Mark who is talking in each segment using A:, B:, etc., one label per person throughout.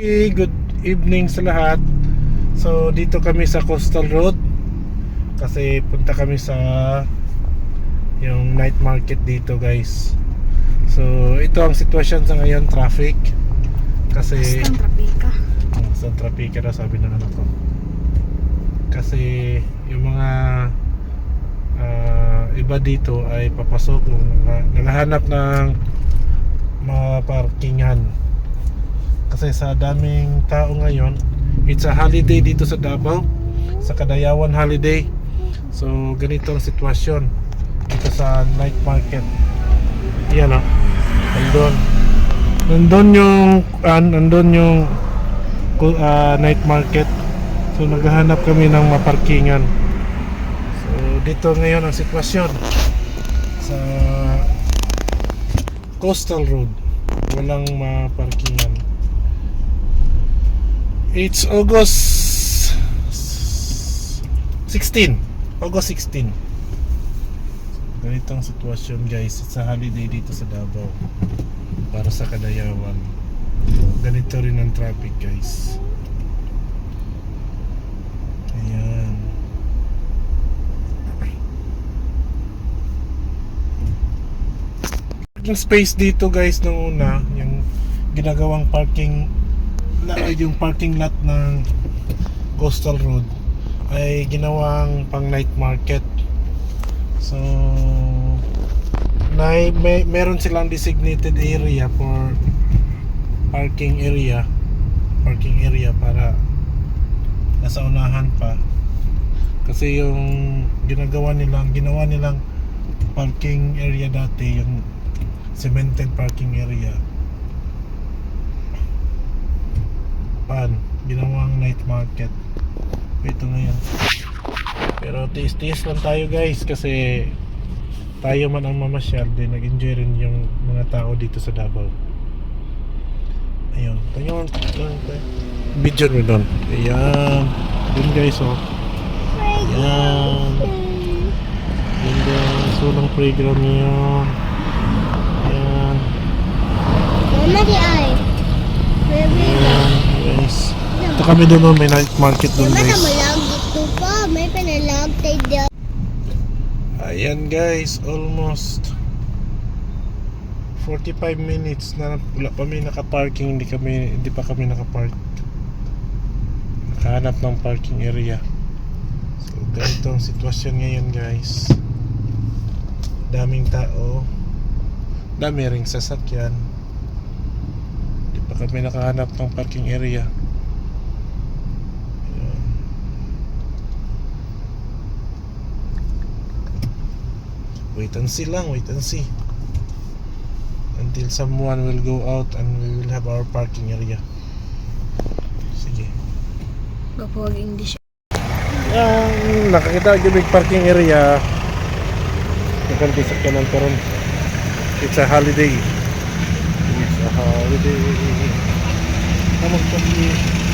A: Good evening sa lahat. So, dito kami sa Coastal Road kasi punta kami sa yung night market dito, guys. So, ito ang sitwasyon sa ngayon, traffic. Kasi
B: Basta trapika.
A: Oh, sa trapika daw sabi ng anak ko. Kasi yung mga ah, iba dito ay papasok nagha- naghahanap ng mga parkingan. Kasi sa daming tao ngayon, it's a holiday dito sa Davao, sa Kadayawan holiday. So ganito ang sitwasyon dito sa night market. Yan o. Nandun. Nandun yung ah, nandun yung ah, night market. So naghahanap kami ng maparkingan. So dito ngayon ang sitwasyon sa Coastal Road. Walang maparkingan. It's August 16. August 16. Ganito ang sitwasyon guys. It's a holiday dito sa Davao. Para sa Kadayawan. Ganito rin ang traffic guys. Ayan. Yung space dito guys nung una, yung ginagawang parking la- yung parking lot ng Coastal Road ay ginawang pang night market. So may, may meron silang designated area for parking area parking area para nasa unahan pa kasi yung ginagawa nilang ginawa nilang parking area dati yung cemented parking area pan ginawang night market. Ito ngayon. Pero tiis-tiis lang tayo guys kasi tayo man ang mamasyal din nag-enjoy rin yung mga tao dito sa Davao. Ayun. Tayo video mo doon. Ayan. Dun guys oh. Ayan. Yun guys. Walang playground yun ayan.
B: Mama di ay.
A: Guys ito kami doon may night market doon guys.
B: May panalag tayo dyan.
A: Ayan guys, almost 45 minutes na wala pa kami naka-parking, hindi kami hindi pa kami naka-park. Nakahanap ng parking area. So ganito ang sitwasyon ngayon guys. Daming tao. Dami ring sasakyan. Hindi pa kami nakahanap ng parking area. Wait and see lang, wait and see. Until someone will go out and we will have our parking area. Sige.
B: Gapawag English.
A: Yan, nakakita yung big parking area. Nakanti sa kanan karon. It's a holiday. It's a holiday. Kamang pagi.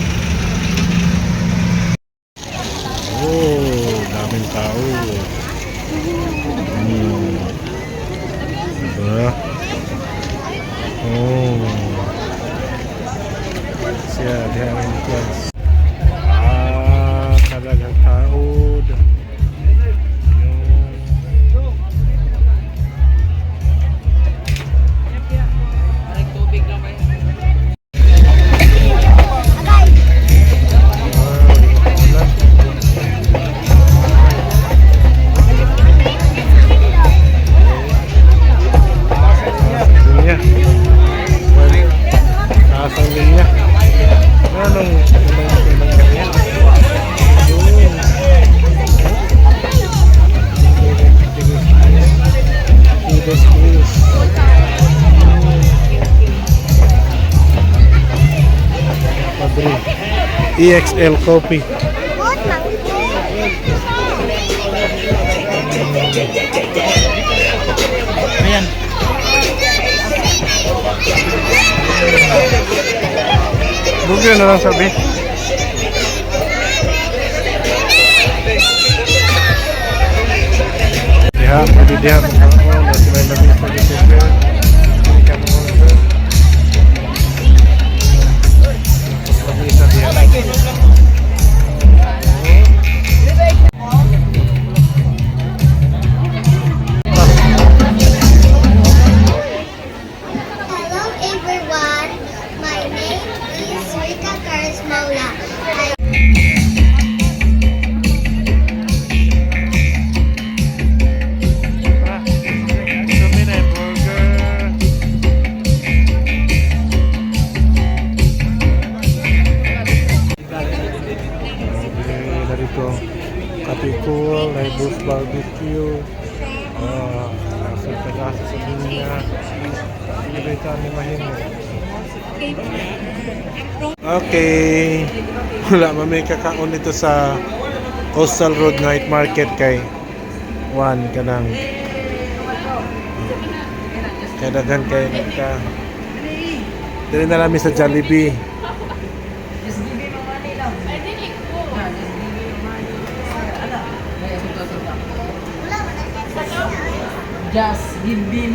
A: EXL
B: man?
A: Ayan. Bugyo na lang sabi. Diha, pwede diha. Barbecue. Ah, nasa tagasa sa dunya. Hindi ka ni mahimo. Okay. Wala mamay kakaon dito sa Coastal Road Night Market kay Juan kanang kay daghan kay ka Dili na namin sa Jollibee.
C: Just give me